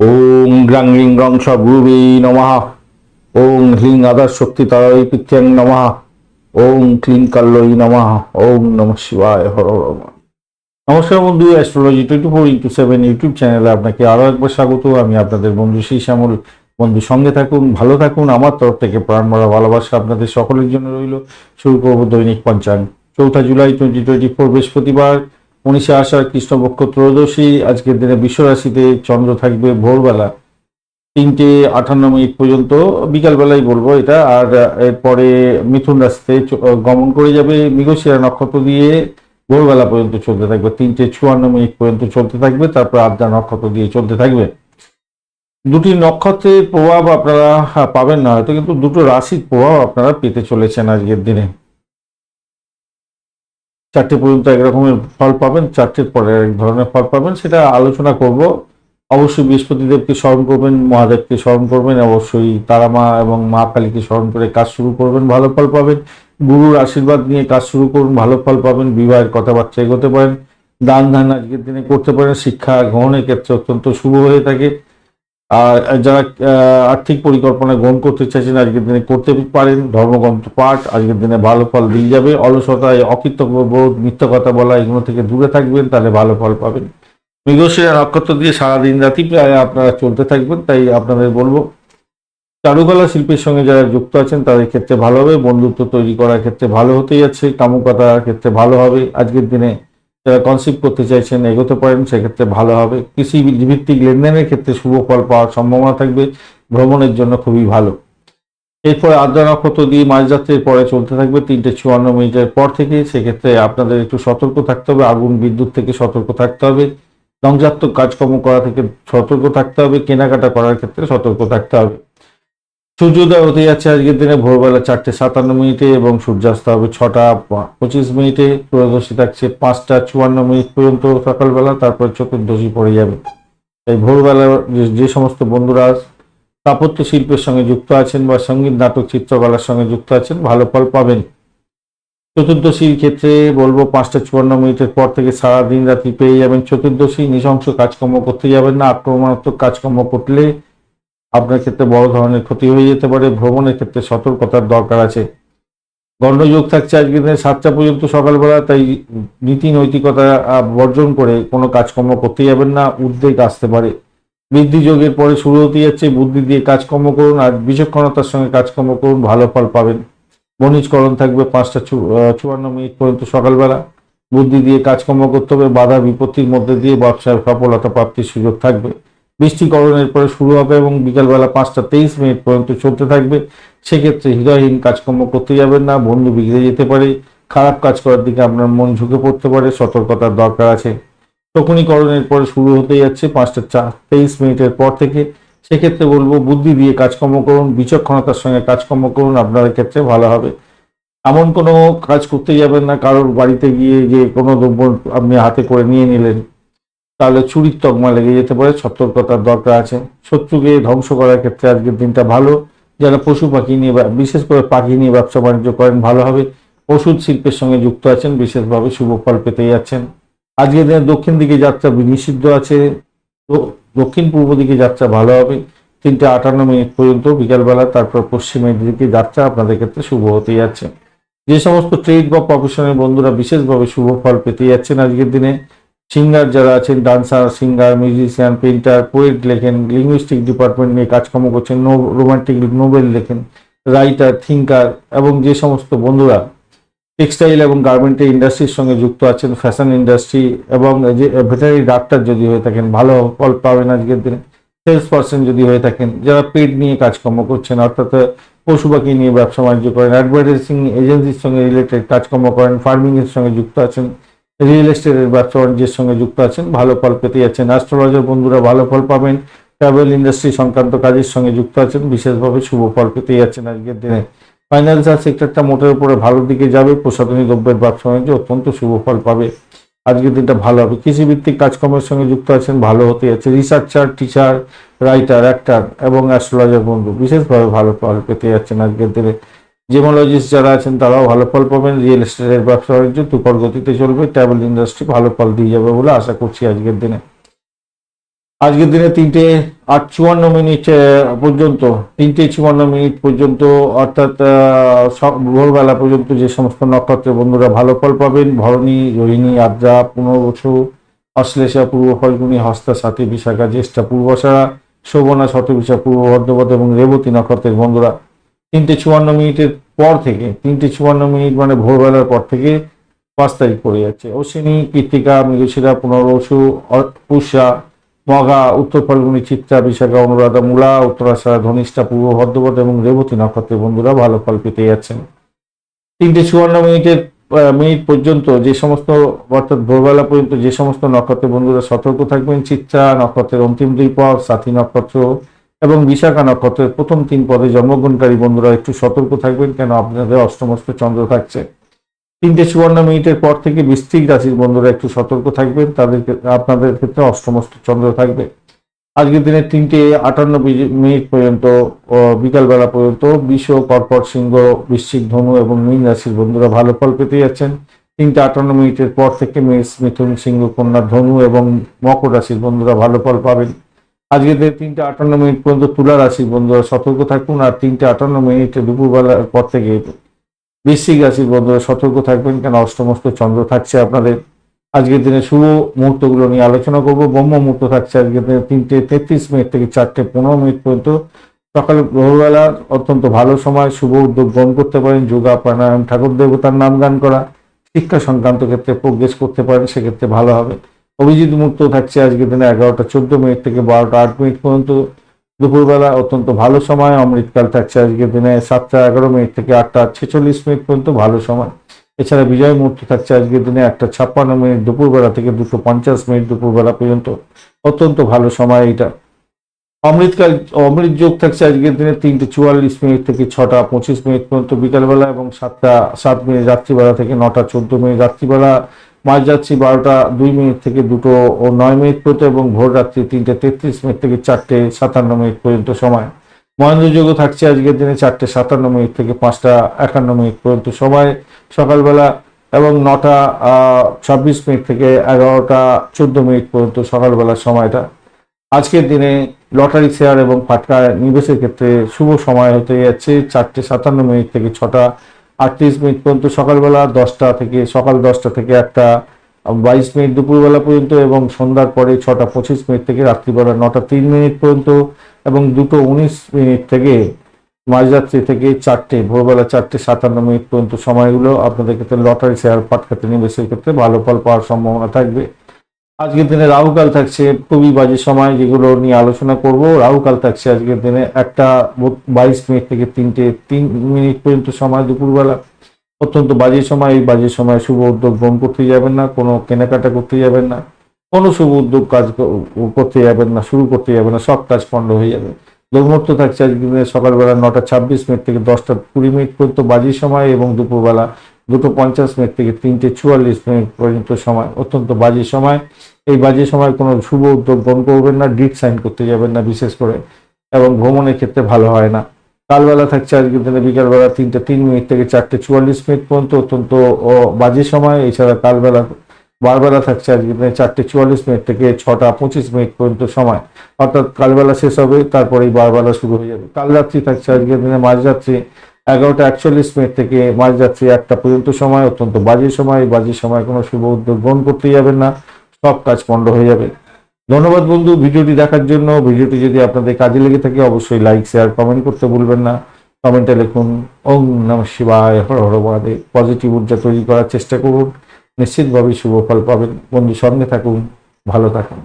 ওং গ্রাং লিং গ্রং সবরূপে নমঃ। ওং হ্লিং আদার শক্তি তারাই পিথ্যাং নমঃ। ওং ক্লিং কাল্লই নমঃ। ওং নম শিবায় হর। নমস্কার বন্ধু astrology twenty four into seven YouTube চ্যানেলে আপনাকে আরও একবার স্বাগত। আমি আপনাদের বন্ধু শ্রী শ্যামল। বন্ধু, সঙ্গে থাকুন, ভালো থাকুন। আমার তরফ থেকে প্রাণ ভরা ভালোবাসা আপনাদের সকলের জন্য রইল। শুরু করব দৈনিক পঞ্চাঙ্গ চৌঠা জুলাই টোয়েন্টি টোয়েন্টি ফোর বৃহস্পতিবার। উনিশে আষাঢ় কৃষ্ণপক্ষ ত্রয়োদশী, আজকের দিনে বিশ্বরাশিতে চন্দ্র থাকবে ভোরবেলা তিনটে আটান্ন মিনিট পর্যন্ত বিকালবেলায় বলব এটা, আর এরপরে মিথুন রাশিতে গমন করে যাবে মৃগশিরা নক্ষত্র দিয়ে, ভোরবেলা পর্যন্ত চলতে থাকবে, তিনটে চুয়ান্ন মিনিট পর্যন্ত চলতে থাকবে, তারপর আদ্রা নক্ষত্র দিয়ে চলতে থাকবে। দুটি নক্ষত্রের প্রভাব আপনারা পাবেন না, হয়তো কিন্তু দুটো রাশির প্রভাব আপনারা পেতে চলেছেন আজকের দিনে। চারটে পর্যন্ত একরকমের ফল পাবেন চারটের পরে এক ধরনের ফল পাবেন, সেটা আলোচনা করব। অবশ্যই বৃহস্পতিদেবকে স্মরণ করবেন, মহাদেবকে স্মরণ করবেন, অবশ্যই তারা মা এবং মা কালীকে স্মরণ করে কাজ শুরু করবেন, ভালো ফল পাবেন। গুরুর আশীর্বাদ নিয়ে কাজ শুরু করুন, ভালো ফল পাবেন, বিবাহের কথাবার্তা এগোতে পারেন। দান ধান আজকের দিনে করতে পারেন, শিক্ষা গ্রহণের ক্ষেত্রে অত্যন্ত শুভ হয়ে থাকে। যারা আর্থিক পরিকল্পনা গ্রহণ করতে চাইছেন, আজকের দিনে করতে পারেন। ধর্মগ্রন্থ পাঠ আজকের দিনে ভালো ফল দিয়ে যাবে। অলসতায় অকৃতজ্ঞ বোধ মিথ্যা কথা বলা, এগুলো থেকে দূরে থাকবেন, তাহলে ভালো ফল পাবেন। মৃগশিরা নক্ষত্র দিয়ে সারাদিন রাতি প্রায় আপনারা চলতে থাকবেন, তাই আপনাদের বলব, চারুকলা শিল্পের সঙ্গে যারা যুক্ত আছেন, তাদের ক্ষেত্রে ভালো হবে। বন্ধুত্ব তৈরি করার ক্ষেত্রে ভালো হতেই যাচ্ছে, কামুকতার ক্ষেত্রে ভালো হবে। আজকের দিনে যারা কনসিপ্ট করতে চাইছেন এগোতে পারেন, সেক্ষেত্রে ভালো হবে। কৃষি ভিত্তিক লেনদেনের ক্ষেত্রে শুভ ফল পাওয়ার সম্ভাবনা থাকবে। ভ্রমণের জন্য খুবই ভালো। এরপরে আদ্রা নক্ষত্র দিয়ে মাঝরাত্রির পরে চলতে থাকবে তিনটে চুয়ান্ন মিনিটের পর থেকে। সেক্ষেত্রে আপনাদের একটু সতর্ক থাকতে হবে। আগুন বিদ্যুৎ থেকে সতর্ক থাকতে হবে। ধ্বংসাত্মক কাজকর্ম করা থেকে সতর্ক থাকতে হবে। কেনাকাটা করার ক্ষেত্রে সতর্ক থাকতে হবে। সূর্যোদয় হতে যাচ্ছে আজকের দিনে, ভোরবেলা চারটে সাতান্ন মিনিটে এবং সূর্যাস্ত হবে ছটা পঁচিশ মিনিটে। ত্রয়োদশী থাকছে পাঁচটা চুয়ান্ন মিনিট পর্যন্ত সকালবেলা, তারপর চতুর্দশী পড়ে যাবে। তাই ভোরবেলা যে- যে সমস্ত বন্ধুরা স্থাপত্য শিল্পের সঙ্গে যুক্ত আছেন বা সংগীত, নাটক, চিত্রকলার সঙ্গে যুক্ত আছেন, ভালো ফল পাবেন। চতুর্দশীর ক্ষেত্রে বলব পাঁচটা চুয়ান্ন মিনিটের পর থেকে সারা দিন রাত্রি পেয়ে যাবেন চতুর্দশী। নৃশংস কাজকর্ম করতে যাবেন না। আক্রমণাত্মক কাজকর্ম করলে আপনার ক্ষেত্রে বড় ধরনের ক্ষতি হয়ে যেতে পারে, ভ্রমণের ক্ষেত্রে সতর্কতার দরকার আছে। গণ্ডযোগ থাকছে আজকের দিনে সাতটা পর্যন্ত সকালবেলা, তাই নীতি নৈতিকতা বর্জন করে কোনো কাজকর্ম করতে যাবেন না, উদ্বেগ আসতে পারে। বৃদ্ধি যোগের পরে শুরু হতে যাচ্ছে, বুদ্ধি দিয়ে কাজকর্ম করুন আর বিচক্ষণতার সঙ্গে কাজকর্ম করুন, ভালো ফল পাবেন। বণিজকরণ থাকবে পাঁচটা চুয়ান্ন মিনিট পর্যন্ত সকালবেলা। বুদ্ধি দিয়ে কাজকর্ম করতে হবে, বাধা বিপত্তির মধ্যে দিয়ে ব্যবসার সফলতা প্রাপ্তির সুযোগ থাকবে। বৃষ্টিকরণের পরে শুরু হবে এবং বিকালবেলা পাঁচটা তেইশ মিনিট পর্যন্ত চলতে থাকবে। সেক্ষেত্রে হৃদয়হীন কাজকর্ম করতে যাবেন না, বন্ধু বিগড়ে যেতে পারে, খারাপ কাজ করার দিকে আপনার মন ঝুঁকে পড়তে পারে, সতর্কতার দরকার আছে। শকুনিকরণের পরে শুরু হতে যাচ্ছে পাঁচটা চা, তেইশ মিনিটের পর থেকে। সেক্ষেত্রে বলব, বুদ্ধি দিয়ে কাজকর্ম করুন, বিচক্ষণতার সঙ্গে কাজকর্ম করুন, আপনাদের ক্ষেত্রে ভালো হবে। এমন কোনো কাজ করতে যাবেন না, কারোর বাড়িতে গিয়ে যে কোনো দ্রব্য আপনি হাতে করে নিয়ে নিলেন। তাহলে চুরির তকমা লেগে যেতে পারে, সতর্কতার দরকার আছে। শত্রুকে ধ্বংস করার ক্ষেত্রে আজকের দিনটা ভালো। যারা পশু পাখি নিয়ে বিশেষ করে পাখি নিয়ে ব্যবসা বাণিজ্য করেন, ভালো হবে। ওষুধ শিল্পের সঙ্গে যুক্ত আছেন, বিশেষভাবে শুভ ফল পেতে যাচ্ছেন। আজকের দিনে দক্ষিণ দিকে যাত্রা নিষিদ্ধ আছে। দক্ষিণ পূর্ব দিকে যাত্রা ভালো হবে। তিনটে আটান্ন মিনিট পর্যন্ত বিকালবেলা, তারপর পশ্চিমের দিকে যাত্রা আপনাদের ক্ষেত্রে শুভ হতে যাচ্ছে। যে সমস্ত ট্রেড বা প্রফেশনের বন্ধুরা বিশেষভাবে শুভ ফল পেতে যাচ্ছেন আজকের দিনে। সিঙ্গার যারা আছেন, dancer, singer, musician painter poet লেখেন লিঙ্গুইস্টিক ডিপার্টমেন্ট নিয়ে কাজকর্ম করছেন, নো রোমান্টিক নোবেল লেখেন রাইটার থিঙ্কার এবং যে সমস্ত বন্ধুরা টেক্সটাইল এবং গার্মেন্টের ইন্ডাস্ট্রির সঙ্গে যুক্ত আছেন ফ্যাশন ইন্ডাস্ট্রি এবং যে ভেটারি ডাক্তার যদি হয়ে থাকেন, ভালো ফল পাবেন আজকের দিনে সেলস পার্সন যদি হয়ে থাকেন, যারা পেড নিয়ে কাজকর্ম করছেন, অর্থাৎ পশু পাখি নিয়ে ব্যবসা বাণিজ্য করেন অ্যাডভার্টাইজিং এজেন্সির সঙ্গে রিলেটেড কাজকর্ম করেন ফার্মিংয়ের সঙ্গে যুক্ত আছেন রিয়েল এস্টেটের ব্যবসা বাণিজ্যের সঙ্গে যুক্ত আছেন, ভালো ফল পেতে যাচ্ছেন। অ্যাস্ট্রোলজার বন্ধুরা ভালো ফল পাবেন। ট্রাভেল ইন্ডাস্ট্রি সংক্রান্ত কাজের সঙ্গে যুক্ত আছেন, বিশেষভাবে শুভ ফল পেতে যাচ্ছেন আজকের দিনে। ফাইন্যান্সিয়াল সেক্টরটা মোটের উপরে ভালোর দিকে যাবে, প্রসাধনী দ্রব্যের ব্যবসা বাণিজ্য অত্যন্ত শুভ ফল পাবে। আজকের দিনটা ভালো হবে। কৃষিভিত্তিক কাজকর্মের সঙ্গে যুক্ত আছেন, ভালো হতে যাচ্ছে। রিসার্চার টিচার রাইটার অ্যাক্টার এবং অ্যাস্ট্রোলজার বন্ধু বিশেষভাবে ভালো ফল পেতে যাচ্ছেন আজকের দিনে। জিমোলজিস্ট যারা আছেন তারাও ভালো ফল পাবেন রিয়েল এস্টেটের ব্যবসা বাণিজ্য তুপর গতিতে চলবে ট্রাভেল ইন্ডাস্ট্রি ভালো ফল দিয়ে যাবে বলে আশা করছি আজকের দিনে। আজকের দিনে তিনটে আট চুয়ান্ন মিনিট পর্যন্ত, তিনটে চুয়ান্ন মিনিট পর্যন্ত, অর্থাৎ ভোরবেলা পর্যন্ত যে সমস্ত নক্ষত্রের বন্ধুরা ভালো ফল পাবেন, ভরণী, রোহিণী, আদ্রা, পুনর্বসু, অশ্লেষা, পূর্ব ফলগুনি, হস্তা, সাথী, বিশাখা, জ্যেষ্ঠা পূর্বশারা শোভনা শতবিশা পূর্ব বর্ধবত এবং রেবতী নক্ষত্রের বন্ধুরা তিনটে চুয়ান্ন মিনিটের পর থেকে, তিনটে চুয়ান্ন মিনিট মানে ভোরবেলার পর থেকে পাঁচ তারিখ পড়ে যাচ্ছে। অশ্বিনী কৃত্তিকা মৃগশিরা পুনর্বসু অ- পুষ্যা মগা, উত্তর ফাল্গুনি, চিত্রা, বিশাখা, অনুরাধা, মূলা, উত্তরাশারা, ধনিষ্ঠা, পূর্ব ভদ্রপদ এবং রেবতী নক্ষত্রের বন্ধুরা ভালো ফল পেতে যাচ্ছেন। তিনটে চুয়ান্ন মিনিটের মিনিট পর্যন্ত যে সমস্ত, অর্থাৎ ভোরবেলা পর্যন্ত যে সমস্ত নক্ষত্রের বন্ধুরা সতর্ক থাকবেন, চিত্রা নক্ষত্রের অন্তিম দুই পদ সাথী নক্ষত্র এবং বিশাখা নক্ষত্রের প্রথম তিন পদে জন্মগ্রহণকারী বন্ধুরা একটু সতর্ক থাকবেন, কেন আপনাদের অষ্টমস্ত চন্দ্র থাকছে। তিনটে সুবর্ণ মিনিটের পর থেকে বৃশ্চিক রাশির বন্ধুরা একটু সতর্ক থাকবেন, তাদেরকে, আপনাদের ক্ষেত্রে অষ্টমস্ত চন্দ্র থাকবে। আজকের দিনে তিনটে আটান্ন মিনিট পর্যন্ত বিকালবেলা পর্যন্ত বিষ কর্কট সিংহ, বৃশ্চিক ধনু এবং মীন রাশির বন্ধুরা ভালো ফল পেতে যাচ্ছেন। তিনটে আটান্ন মিনিটের পর থেকে মেষ, মিথুন সিংহ, কন্যা, ধনু এবং মকর রাশির বন্ধুরা ভালো ফল পাবেন। আজকের দিনে তিনটে আটান্ন মিনিট পর্যন্ত তুলা রাশির বন্ধুরা সতর্ক থাকুন আর তিনটে আটান্ন মিনিটে দুপুরবেলার পর থেকে বৃশ্চিক রাশির বন্ধুরা সতর্ক থাকবেন কেন? অষ্টমস্ত চন্দ্র থাকছে আপনাদের। আজকের দিনে শুভ মুহূর্তগুলো নিয়ে আলোচনা করব। ব্রহ্ম মুহূর্ত থাকছে আজকের দিনে তিনটে তেত্রিশ মিনিট থেকে চারটে পনেরো মিনিট পর্যন্ত। সকালে ভোরবেলা অত্যন্ত ভালো সময়, শুভ উদ্যোগ গ্রহণ করতে পারেন। যোগা, প্রাণায়াম, ঠাকুর দেবতার নাম গান করা, শিক্ষা সংক্রান্ত ক্ষেত্রে প্রোগ্রেস করতে পারেন, সেক্ষেত্রে ভালো হবে। অভিজিৎ মুহূর্ত থাকছে আজকের দিনে এগারোটা চোদ্দ মিনিট থেকে বারোটা আট মিনিট পর্যন্ত। দুপুরবেলা অত্যন্ত ভালো সময়, অমৃতকাল থাকছে আজকের দিনে সাতটা এগারো মিনিট থেকে আটটা ছেচল্লিশ মিনিট পর্যন্ত ভালো সময়। এছাড়া বিজয় মুহূর্ত থাকছে আজকের দিনে একটা ছাপ্পান্ন মিনিট দুপুরবেলা থেকে দুটো পঞ্চাশ মিনিট দুপুরবেলা পর্যন্ত। অত্যন্ত ভালো সময় এটা অমৃতকাল, অমৃত যোগ থাকছে আজকের দিনে তিনটে চুয়াল্লিশ মিনিট থেকে ছটা পঁচিশ মিনিট পর্যন্ত বিকালবেলা এবং সাতটা, সাত মিনিট রাত্রিবেলা থেকে নটা চোদ্দ মিনিট রাত্রিবেলা। মাঝ যাচ্ছি বারোটা দুই মিনিট থেকে দুটো ও নয় মিনিট পর্যন্ত এবং ভোর রাত্রি তিনটে তেত্রিশ মিনিট থেকে চারটে সাতান্ন মিনিট পর্যন্ত সময়। মহেন্দ্র যোগও থাকছে আজকের দিনে চারটে সাতান্ন মিনিট থেকে পাঁচটা একান্ন মিনিট পর্যন্ত সময়। সকালবেলা এবং নটা ছাব্বিশ মিনিট থেকে এগারোটা চোদ্দ মিনিট পর্যন্ত সকালবেলার সময়টা। আজকের দিনে লটারি শেয়ার এবং ফাটকা নিবেশের ক্ষেত্রে শুভ সময় হতে যাচ্ছে চারটে সাতান্ন মিনিট থেকে ছটা আটত্রিশ মিনিট পর্যন্ত সকালবেলা দশটা থেকে, সকাল দশটা থেকে একটা বাইশ মিনিট দুপুরবেলা পর্যন্ত এবং সন্ধ্যার পরে ছটা পঁচিশ মিনিট থেকে রাত্রিবেলা নটা তিন মিনিট পর্যন্ত এবং দুটো উনিশ মিনিট থেকে মাঝরাত্রি থেকে চারটে, ভোরবেলা চারটে সাতান্ন মিনিট পর্যন্ত সময়গুলো আপনাদের ক্ষেত্রে লটারি, শেয়ার পাটখাতে নিবেশের ক্ষেত্রে ভালো ফল পাওয়ার সম্ভাবনা থাকবে। আজকের দিনে রাহুকাল থাকছে খুবই বাজে সময় যেগুলো নিয়ে আলোচনা করব। রাহুকাল থাকছে আজকের দিনে একটা বাইশ মিনিট থেকে তিনটে তিন মিনিট পর্যন্ত সময় দুপুরবেলা। অত্যন্ত বাজে সময়, এই বাজে সময় শুভ উদ্যোগ গ্রহণ করতে যাবেন না, কোনো কেনাকাটা করতে যাবেন না, কোনো শুভ উদ্যোগ কাজ করতে যাবেন না, শুরু করতে যাবেন না, সব কাজ পণ্ড হয়ে যাবে। দুর্মূর্ত থাকছে আজকের দিনে সকালবেলা নটা ছাব্বিশ মিনিট থেকে দশটা কুড়ি মিনিট পর্যন্ত বাজে সময় এবং দুপুরবেলা দুটো পঞ্চাশ মিনিট থেকে তিনটে চুয়াল্লিশ মিনিট পর্যন্ত সময়, অত্যন্ত বাজে সময়। এই বাজে সময় কোনো শুভ উদ্যোগ গ্রহণ করবেন না, ডিট সাইন করতে যাবেন না বিশেষ করে, এবং ভ্রমণের ক্ষেত্রে ভালো হয় না। কালবেলা থাকছে আজকের দিনে, বিকালবেলা তিনটে, তিন মিনিট থেকে চারটে চুয়াল্লিশ মিনিট পর্যন্ত অত্যন্ত বাজে সময়। এছাড়া কালবেলা, বারবেলা থাকছে আজকের দিনে চারটে চুয়াল্লিশ মিনিট থেকে ছটা পঁচিশ মিনিট পর্যন্ত সময়। অর্থাৎ কালবেলা শেষ হবে, তারপরেই বারবেলা শুরু হয়ে যাবে। কাল রাত্রি থাকছে আজকের দিনে, মাঝরাত্রি। এগারোটা একচল্লিশ মিনিট থেকে মাঝ মাঝরাত্রি একটা পর্যন্ত সময়, অত্যন্ত বাজে সময়। বাজে সময় কোনো শুভ উদ্যোগ গ্রহণ করতে যাবেন না। সব কাজ পণ্ড হয়ে যাবে। ধন্যবাদ বন্ধু ভিডিওটি দেখার জন্য। ভিডিওটি যদি আপনাদের কাজে লেগে থাকে, অবশ্যই লাইক, শেয়ার, কমেন্ট করতে ভুলবেন না। কমেন্টে লিখুন ওম নম শিবায়, হর হর পজিটিভ ঊর্জা তৈরি করার চেষ্টা করুন। নিশ্চিতভাবেই শুভ ফল পাবেন। বন্ধু সঙ্গে থাকুন, ভালো থাকুন।